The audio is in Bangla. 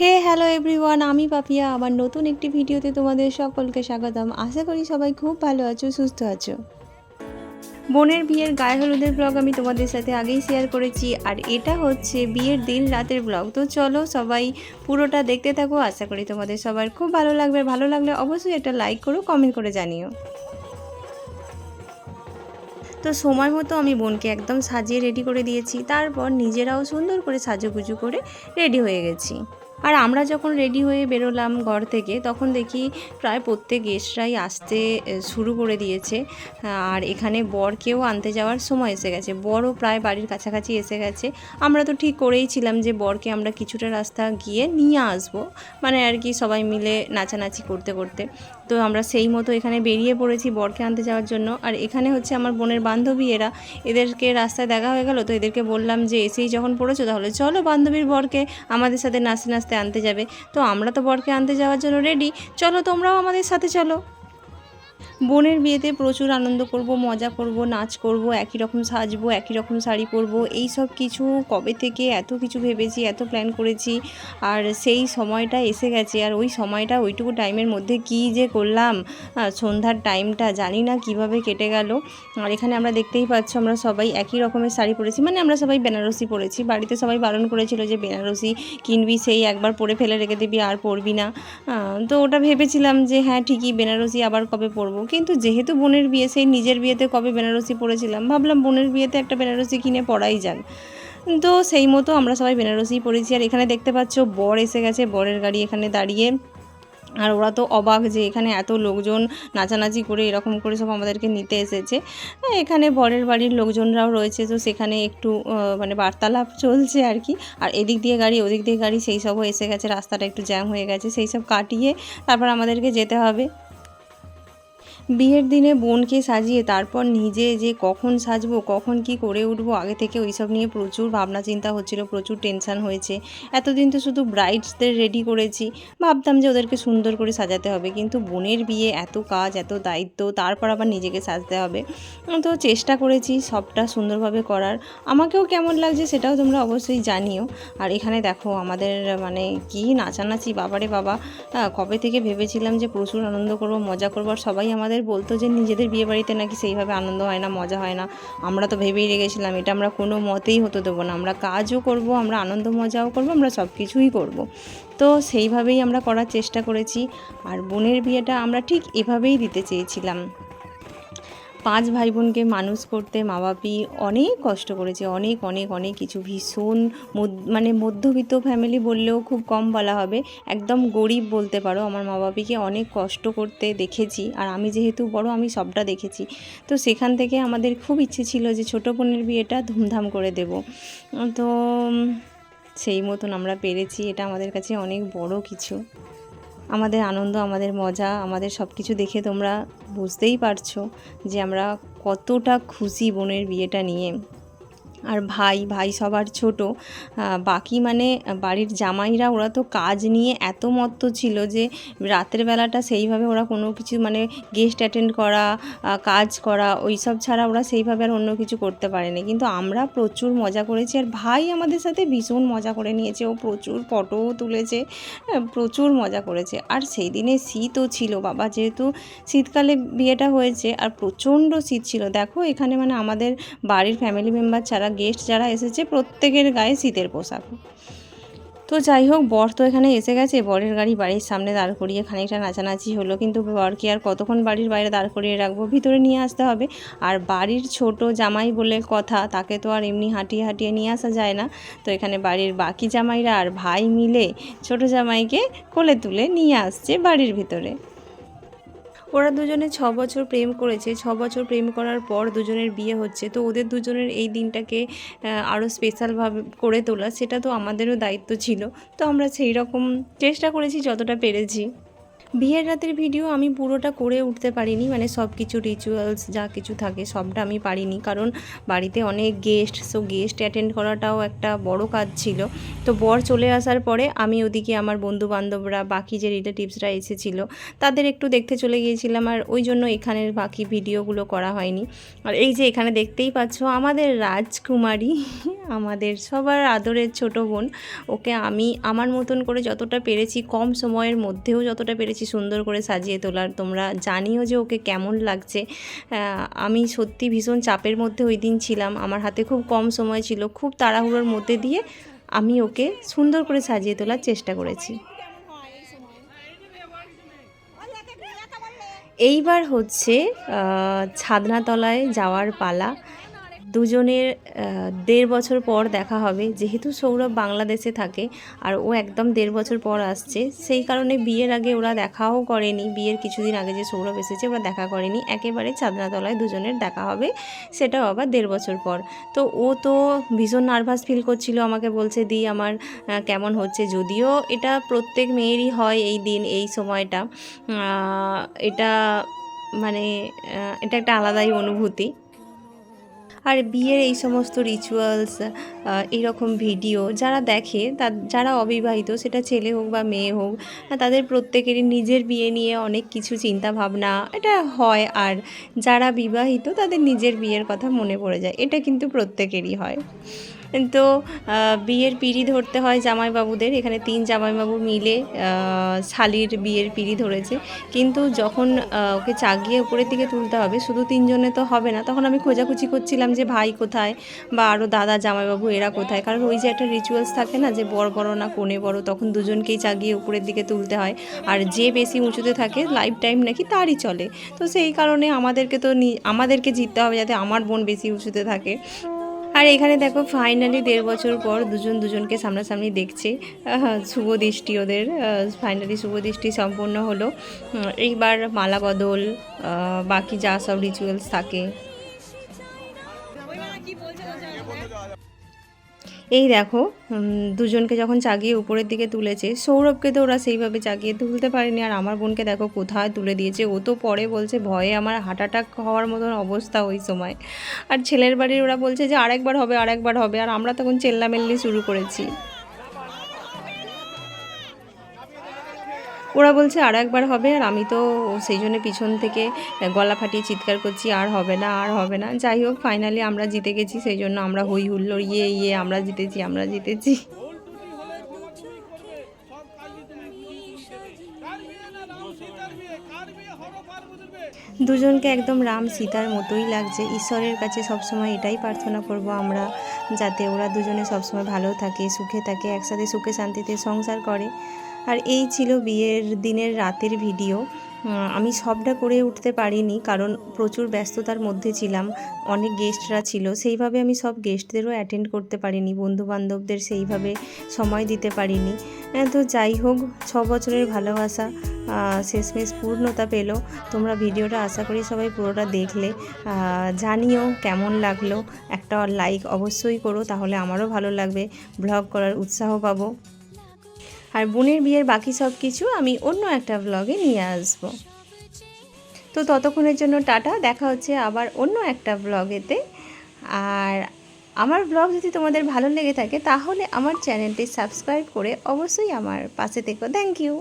হে হ্যালো এভরিওয়ান আমি পাপিয়া আমার নতুন একটি ভিডিওতে তোমাদের সকলকে স্বাগতম। আশা করি সবাই খুব ভালো আছো, সুস্থ আছো। বোনের বিয়ের গায়ে হলুদের ব্লগ আমি তোমাদের সাথে আগেই শেয়ার করেছি, আর এটা হচ্ছে বিয়ের দিন রাতের ব্লগ তো চলো সবাই পুরোটা দেখতে থাকো, আশা করি তোমাদের সবার খুব ভালো লাগবে। ভালো লাগলে অবশ্যই একটা লাইক করো কমেন্ট করে জানিও। তো সময় মতো আমি বোনকে একদম সাজিয়ে রেডি করে দিয়েছি, তারপর নিজেরাও সুন্দর করে সাজুগুজু করে রেডি হয়ে গেছি। আর আমরা যখন রেডি হয়ে বেরোলাম ঘর থেকে, তখন দেখি প্রায় প্রত্যেক গেস্টরাই আসতে শুরু করে দিয়েছে। আর এখানে বরকেও আনতে যাওয়ার সময় এসে গেছে। বরও প্রায় বাড়ির কাছাকাছি এসে গেছে। আমরা তো ঠিক করেইছিলাম যে বরকে আমরা কিছুটা রাস্তা গিয়ে নিয়ে আসব। মানে আর কি সবাই মিলে নাচানাচি করতে করতে। তো আমরা সেই মতো এখানে বেরিয়ে পড়েছি বরকে আনতে যাওয়ার জন্য। আর এখানে হচ্ছে আমার বোনের বান্ধবী এরা। এদেরকে রাস্তায় দেখা হয়ে গেল, তো এদেরকে বললাম যে, এসেই যখন পড়েছো তাহলে চলো বান্ধবীর বরকে আমাদের সাথে নাচতে নাচতে আনতে যাবে। তো আমরা তো বরকে আনতে যাওয়ার জন্য রেডি চলো তোমরাও আমাদের সাথে চলো। বোনের বিয়েতে প্রচুর আনন্দ করব, মজা করব, নাচ করব, একই রকম সাজবো, একই রকম শাড়ি পরব। এই সব কিছু কবে থেকে এত কিছু ভেবেছি, এত প্ল্যান করেছি, আর সেই সময়টা এসে গেছে। আর ওই সময়টা, ওইটুকু টাইমের মধ্যে কী যে করলাম সন্ধ্যার টাইমটা জানি না কীভাবে কেটে গেল। আর এখানে আমরা দেখতেই পাচ্ছ, আমরা সবাই একই রকমের শাড়ি পরেছি। মানে আমরা সবাই বেনারসি পরেছি। বাড়িতে সবাই বারণ করেছিল যে বেনারসি কিনবি, সেই একবার পরে ফেলে রেখে দিবি, আর পরবি না। তো ওটা ভেবেছিলাম যে হ্যাঁ ঠিকই বেনারসি আবার কবে পরবো। কিন্তু যেহেতু বোনের বিয়ে, সেই নিজের বিয়েতে কবে বেনারসি পরেছিলাম? ভাবলাম বোনের বিয়েতে একটা বেনারসি কিনে পরাই যাক। তো সেই মতো আমরা সবাই বেনারসি পরেছি। আর এখানে দেখতে পাচ্ছ, বর এসে গেছে, বরের গাড়ি এখানে দাঁড়িয়ে। আর ওরা তো অবাক যে এখানে এত লোকজন নাচানাচি করে এরকম করে সব আমাদেরকে নিতে এসেছে। এখানে বরের বাড়ির লোকজনরাও রয়েছে, তো সেখানে একটু মানে বার্তালাপ চলছে আর কি। আর এদিক দিয়ে গাড়ি, ওদিক দিয়ে গাড়ি, সেই সবও এসে গেছে, রাস্তাটা একটু জ্যাম হয়ে গেছে, সেই সব কাটিয়ে তারপর আমাদেরকে যেতে হবে। বিয়ের দিনে বোনকে সাজিয়ে তারপর নিজে যে কখন সাজবো, কখন কি করে উঠবো, আগে থেকে ওইসব নিয়ে প্রচুর ভাবনা চিন্তা হচ্ছিল, প্রচুর টেনশন হয়েছে। এতদিন তো শুধু ব্রাইডসদের রেডি করেছি। ভাবতাম যে ওদেরকে সুন্দর করে সাজাতে হবে, কিন্তু বোনের বিয়ে, এত কাজ, এত দায়িত্ব, তারপর আবার নিজেকে সাজতে হবে। তো চেষ্টা করেছি সবটা সুন্দরভাবে করার। আমাকেও কেমন লাগছে সেটাও তোমরা অবশ্যই জানিও। আর এখানে দেখো আমাদের মানে কি নাচানাচি, বাবারে বাবা। কবে থেকে ভেবেছিলাম যে প্রচুর আনন্দ করব, মজা করব, আর সবাই আমাদের বলতো যে নিজেদের বিয়ে বাড়িতে নাকি সেইভাবে আনন্দ হয় না, মজা হয় না। আমরা তো ভেবেই রেখেছিলাম, এটা আমরা কোনো মতেই হতে দেবো না। আমরা কাজও করব, আমরা আনন্দ মজাও করব, আমরা সব কিছুই করব। তো সেইভাবেই আমরা করার চেষ্টা করেছি। আর বোনের বিয়েটা আমরা ঠিক এভাবেই দিতে চেয়েছিলাম। পাঁচ ভাই বোনকে মানুষ করতে মা বাপি অনেক কষ্ট করেছে, অনেক অনেক অনেক কিছু ভীষণ মানে মধ্যবিত্ত ফ্যামিলি বললেও খুব কম বলা হবে। একদম গরিব বলতে পারো, আমার মা বাপিকে অনেক কষ্ট করতে দেখেছি আর আমি যেহেতু বড়, আমি সবটা দেখেছি। তো সেখান থেকে আমাদের খুব ইচ্ছে ছিল যে ছোটো বোনের বিয়েটা ধুমধাম করে দেব। তো সেই মতন আমরা পেরেছি, এটা আমাদের কাছে অনেক বড় কিছু। আমাদের আনন্দ, আমাদের মজা, আমাদের সব কিছু দেখে তোমরা বুঝতেই পারছ যে আমরা কতটা খুশি বোনের বিয়েটা নিয়ে। আর ভাই ভাই সবার ছোট। বাকি মানে বাড়ির জামাইরা ওরা তো কাজ নিয়ে এত মত্ত ছিল যে রাতের বেলাটা সেইভাবে ওরা কোনো কিছু মানে গেস্ট অ্যাটেন্ড করা কাজ করা ওই সব ছাড়া ওরা সেইভাবে আর অন্য কিছু করতে পারেনি। কিন্তু আমরা প্রচুর মজা করেছি আর ভাই আমাদের সাথে ভীষণ মজা করে নিয়েছে। ও প্রচুর ফটোও তুলেছে হ্যাঁ, প্রচুর মজা করেছে। আর সেই দিনে শীতও ছিল বাবা যেহেতু শীতকালে বিয়েটা হয়েছে আর প্রচণ্ড শীত ছিল। দেখো এখানে মানে আমাদের বাড়ির ফ্যামিলি মেম্বার ছাড়া গেস্ট যারা এসেছে, প্রত্যেকের গায়ে শীতের পোশাক। তো যাই হোক, বর তো এখানে এসে গেছে। বরের গাড়ি বাড়ির সামনে দাঁড় করিয়ে খানিকটা নাচানাচি হলো। কিন্তু বরকে আর কতক্ষণ বাড়ির বাইরে দাঁড় করিয়ে রাখব, ভিতরে নিয়ে আসতে হবে। আর বাড়ির ছোট জামাই বলে কথা, তাকে তো আর এমনি হাঁটিয়ে হাঁটিয়ে নিয়ে আসা যায় না। তো এখানে বাড়ির বাকি জামাইরা আর ভাই মিলে ছোট জামাইকে কোলে তুলে নিয়ে আসছে বাড়ির ভিতরে। ওরা দুজনে ছ বছর প্রেম করেছে, ছ বছর প্রেম করার পর দুজনের বিয়ে হচ্ছে। তো ওদের দুজনের এই দিনটাকে আরও স্পেশালভাবে করে তোলা, সেটা তো আমাদেরও দায়িত্ব ছিল। তো আমরা সেই রকম চেষ্টা করেছি যতটা পেরেছি। বিয়ের রাতের ভিডিও আমি পুরোটা করে উঠতে পারিনি মানে সব কিছু রিচুয়ালস যা কিছু থাকে সবটা আমি পারিনি। কারণ বাড়িতে অনেক গেস্ট সো গেস্ট অ্যাটেন্ড করাটাও একটা বড় কাজ ছিল। তো বর চলে আসার পরে আমি ওদিকে আমার বন্ধু বান্ধবরা বাকি যে রিলেটিভসরা এসেছিল, তাদের একটু দেখতে চলে গিয়েছিলাম। আর ওই জন্য এখানের বাকি ভিডিওগুলো করা হয়নি। আর এই যে এখানে দেখতেই পাচ্ছ, আমাদের রাজকুমারী, আমাদের সবার আদরের ছোট বোন, ওকে আমি, আমার মতন করে যতটা পেরেছি, কম সময়ের মধ্যেও যতটা পেরেছি সুন্দর করে সাজিয়ে তোলার। তোমরা জানিও যে ওকে কেমন লাগছে। আমি সত্যি ভীষণ চাপের মধ্যে ওই দিন ছিলাম। আমার হাতে খুব কম সময় ছিল। খুব তাড়াহুড়োর মধ্যে দিয়ে আমি ওকে সুন্দর করে সাজিয়ে তোলার চেষ্টা করেছি। এইবার হচ্ছে ছাদনাতলায় যাওয়ার পালা। দুজনের দেড় বছর পর দেখা হবে। যেহেতু সৌরভ বাংলাদেশে থাকে আর ও একদম দেড় বছর পর আসছে, সেই কারণে বিয়ের আগে ওরা দেখাও করেনি। বিয়ের কিছুদিন আগে যে সৌরভ এসেছে, ওরা দেখা করেনি। একেবারে চাদনাতলায় দুজনের দেখা হবে, সেটাও আবার দেড় বছর পর। তো ও তো ভীষণ নার্ভাস ফিল করছিল, আমাকে বলছে, দি, আমার কেমন হচ্ছে? যদিও এটা প্রত্যেক মেয়েরই হয় এই দিন, এই সময়টা। এটা মানে এটা একটা আলাদাই অনুভূতি। আর বিয়ের এই সমস্ত রিচুয়ালস এরকম ভিডিও যারা দেখে তা যারা অবিবাহিত, সেটা ছেলে হোক বা মেয়ে হোক তাদের প্রত্যেকেরই নিজের বিয়ে নিয়ে অনেক কিছু চিন্তা ভাবনা এটা হয়। আর যারা বিবাহিত, তাদের নিজের বিয়ের কথা মনে পড়ে যায়। এটা কিন্তু প্রত্যেকেরই হয়। তো বিয়ের পিড়ি ধরতে হয় জামাইবাবুদের। এখানে তিন জামাইবাবু মিলে শালির বিয়ের পিড়ি ধরেছে। কিন্তু যখন ওকে চাগিয়ে উপরের দিকে তুলতে হবে, শুধু তিনজনে তো হবে না, তখন আমি খোঁজাখুঁজি করছিলাম যে ভাই কোথায় বা আরও দাদা জামাইবাবু, এরা কোথায়। কারণ ওই যে একটা রিচুয়ালস থাকে না, যে বড় বড় না কোণে বড়, তখন দুজনকেই চাগিয়ে উপরের দিকে তুলতে হয়। আর যে বেশি উঁচুতে থাকে লাইফ টাইম নাকি তারই চলে। তো সেই কারণে আমাদেরকে তো আমাদেরকে জিততে হবে যাতে আমার বোন বেশি উঁচুতে থাকে। আর এখানে দেখো ফাইনালি দেড় বছর পর দুজন দুজনকে সামনাসামনি দেখছে। শুভ দৃষ্টি ওদের ফাইনালি শুভ দৃষ্টি সম্পূর্ণ হলো। এইবার মালা বদল বাকি যা সব রিচুয়ালস থাকে। এই দেখো দুজনকে যখন চাগিয়ে উপরের দিকে তুলেছে, সৌরভকে তো ওরা সেইভাবে চাগিয়ে তুলতে পারেনি। আর আমার বোনকে দেখো কোথায় তুলে দিয়েছে, ও তো পরে বলছে, ভয়ে আমার হার্ট অ্যাটাক হওয়ার মতন অবস্থা ওই সময়। আর ছেলের বাড়ির ওরা বলছে যে, আরেকবার হবে আরেকবার হবে। আর আমরা তখন চেল্লামেল্লি শুরু করেছি। ওরা বলছে আর একবার হবে, আর আমি তো সেই জন্য পিছন থেকে গলা ফাটিয়ে চিৎকার করছি, আর হবে না, আর হবে না। যাই হোক ফাইনালি আমরা জিতে গেছি, সেই জন্য আমরা হই হুল্লোড় ইয়ে ইয়ে আমরা জিতেছি আমরা জিতেছি। দুজনকে একদম রাম সীতার মতোই লাগছে। ঈশ্বরের কাছে সবসময় এটাই প্রার্থনা করব আমরা, যাতে ওরা দুজনে সবসময় ভালো থাকে, সুখে থাকে, একসাথে সুখে শান্তিতে সংসার করে। আর এই ছিল বিয়ের দিনের রাতের ভিডিও। আমি সবটা করে উঠতে পারিনি, কারণ প্রচুর ব্যস্ততার মধ্যে ছিলাম, অনেক গেস্টরা ছিল, সেইভাবে আমি সব গেস্টদেরও অ্যাটেন্ড করতে পারিনি বন্ধু বান্ধবদের সেইভাবে সময় দিতে পারিনি। তো যাই হোক, ছ বছরের ভালোবাসা শেষমেশ পূর্ণতা পেল। তোমরা ভিডিওটা আশা করি সবাই পুরোটা দেখলে। জানিও কেমন লাগল, একটা লাইক অবশ্যই করো, তাহলে আমারও ভালো লাগবে ব্লগ করার উৎসাহ পাবো। আর বোনের বিয়ের বাকি সব কিছু আমি অন্য একটা ব্লগে নিয়ে আসব। তো ততক্ষণের জন্য টাটা, দেখা হচ্ছে আবার অন্য একটা ব্লগেতে আর আমার ব্লগ যদি তোমাদের ভালো লেগে থাকে, তাহলে আমার চ্যানেলটি সাবস্ক্রাইব করে অবশ্যই আমার পাশে থেকো। Thank you